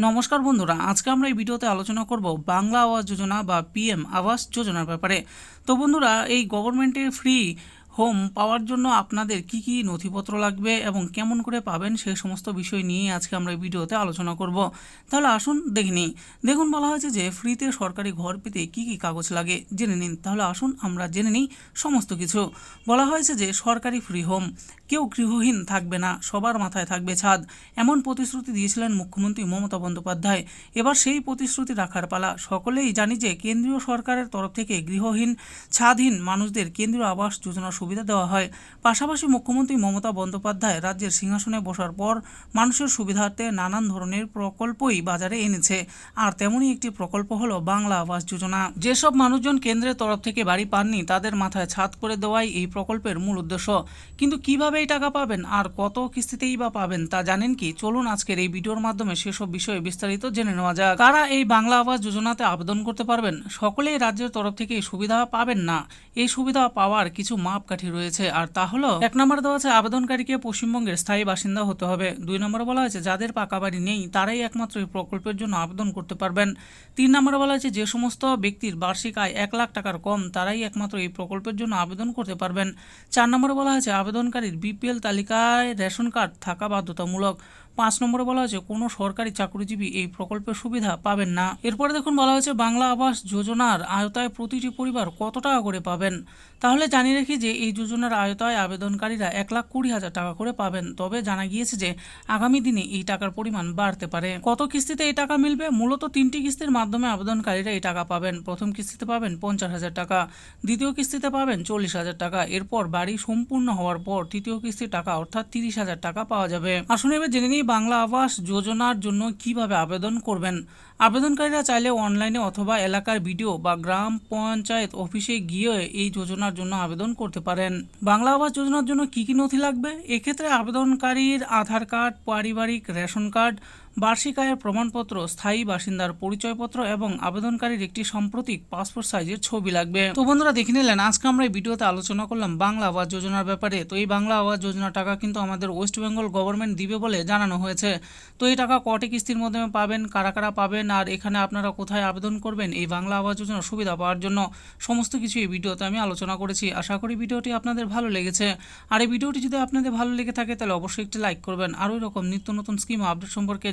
নমস্কার বন্ধুরা, আজকে আমরা এই ভিডিওতে আলোচনা করব বাংলা আবাস যোজনা বা পিএম আবাস যোজনার ব্যাপারে। তো বন্ধুরা, এই গভর্নমেন্টের ফ্রি হোম পাওয়ার জন্য আপনাদের কি কি নথিপত্র লাগবে এবং কেমন করে পাবেন সেই সমস্ত বিষয় নিয়ে আজকে আমরা ভিডিওতে আলোচনা করব। তাহলে আসুন দেখে নিই। দেখুন বলা হয়েছে যে ফ্রিতে সরকারি ঘর পেতে কি কি কাগজ লাগে? জেনে নিন। তাহলে আসুন আমরা জেনে নিই সমস্ত কিছু। বলা হয়েছে যে সরকারি ফ্রি হোম। কেউ গৃহহীন থাকবে না, সবার মাথায় থাকবে ছাদ। এমন প্রতিশ্রুতি দিয়েছিলেন মুখ্যমন্ত্রী মমতা বন্দ্যোপাধ্যায়। এবার সেই প্রতিশ্রুতি রাখার পালা। সকলেই জানি যে কেন্দ্রীয় সরকারের তরফ থেকে গৃহহীন, ছাদহীন মানুষদের কেন্দ্রীয় আবাস যোজনার সুবিধা দেওয়া হয়। পাশাপাশি মুখ্যমন্ত্রী মমতা বন্দ্যোপাধ্যায় রাজ্যের সিংহাসনে বসার পর মানুষের সুবিধার্থে নানান ধরনের প্রকল্পই বাজারে এনেছে। আর তেমনই একটি প্রকল্প হলো বাংলা আবাস যোজনা। যেসব মানুষজন কেন্দ্রের তরফ থেকে বাড়ি পাননি, তাদের মাথায় ছাদ করে দেওয়াই এই প্রকল্পের মূল উদ্দেশ্য। কিন্তু কীভাবে এই টাকা পাবেন আর কত কিস্তিতেই বা পাবেন তা জানেন কি? চলুন আজকের এই ভিডিওর মাধ্যমে সেসব বিষয়ে বিস্তারিত জেনে নেওয়া যাক। কারা এই বাংলা আবাস যোজনাতে আবেদন করতে পারবেন? সকলেই রাজ্যের তরফ থেকে এই সুবিধা পাবেন না? এই সুবিধা পাওয়ার কিছু মাপকাঠি রয়েছে। আর তা হলো, এক নম্বর দেওয়া আছে, আবেদনকারীকে পশ্চিমবঙ্গের স্থায়ী বাসিন্দা হতে হবে। দুই নম্বরে বলা হয়েছে, যাদের পাকা বাড়ি নেই, তারাই একমাত্র এই প্রকল্পের জন্য আবেদন করতে পারবেন। তিন নম্বরে বলা হয়েছে, যে সমস্ত ব্যক্তির বার্ষিক আয় এক লাখ টাকার কম, তারাই একমাত্র এই প্রকল্পের জন্য আবেদন করতে পারবেন। চার নম্বরে বলা হয়েছে, আবেদনকারীর বিপিএল তালিকায় রেশন কার্ড থাকা বাধ্যতামূলক। পাঁচ নম্বরে বলা হয়েছে, কোনো সরকারি চাকরিজীবী এই প্রকল্পের সুবিধা পাবেন না। এরপরে দেখুন বলা হয়েছে, বাংলা আবাস যোজনার আয়তায় প্রতিটি পরিবার কত টাকা করে পাবেন? তাহলে জানিয়ে রাখি যে, এই যোজনার আয়তায় আবেদনকারীরা এক লাখ কুড়ি হাজার টাকা করে পাবেন। তবে জানা গিয়েছে যে, আগামী দিনে এই টাকার পরিমাণ বাড়তে পারে। কত কিস্তিতে এই টাকা মিলবে? মূলত তিনটি কিস্তির মাধ্যমে আবেদনকারীরা এই টাকা পাবেন। প্রথম কিস্তিতে পাবেন পঞ্চাশ হাজার টাকা, দ্বিতীয় কিস্তিতে পাবেন চল্লিশ হাজার টাকা। এরপর বাড়ি সম্পূর্ণ হওয়ার পর তৃতীয় কিস্তির টাকা, অর্থাৎ তিরিশ হাজার টাকা পাওয়া যাবে। আসুন এবার জেনে নিই বাংলা আবাস যোজনার জন্য কীভাবে আবেদন করবেন? আবেদনকারীরা চাইলে অনলাইনে অথবা এলাকার ভিডিও বা গ্রাম পঞ্চায়েত অফিসে গিয়ে এই যোজনার জন্য আবেদন করতে পারেন। বাংলা আবাস যোজনার জন্য কি কি নথি লাগবে? এক্ষেত্রে আবেদনকারীর আধার কার্ড, পারিবারিক রেশন কার্ড বার্ষিক আয়ের প্রমাণপত্র, স্থায়ী বাসিন্দার পরিচয়পত্র এবং আবেদনকারীর একটি সাম্প্রতিক পাসপোর্ট সাইজের ছবি লাগবে। তো বন্ধুরা, দেখে নিলেন, আজকে আমরা এই ভিডিওতে আলোচনা করলাম বাংলা আবাস যোজনার ব্যাপারে। তো এই বাংলা আবাস যোজনার টাকা কিন্তু আমাদের ওয়েস্ট বেঙ্গল গভর্নমেন্ট দিবে বলে জানানো হয়েছে। তো এই টাকা কটি কিস্তির মাধ্যমে পাবেন, কারা কারা পাবেন, আর এখানে আপনারা কোথায় আবেদন করবেন এই বাংলা আবাস যোজনার সুবিধা পাওয়ার জন্য সমস্ত কিছু এই ভিডিওতে আমি আলোচনা করেছি। আশা করি ভিডিওটি আপনাদের ভালো লেগেছে। আর এই ভিডিওটি যদি আপনাদের ভালো লেগে থাকে, তাহলে অবশ্যই একটি লাইক করবেন। আর ওই রকম নিত্য নতুন স্কিম আপডেট সম্পর্কে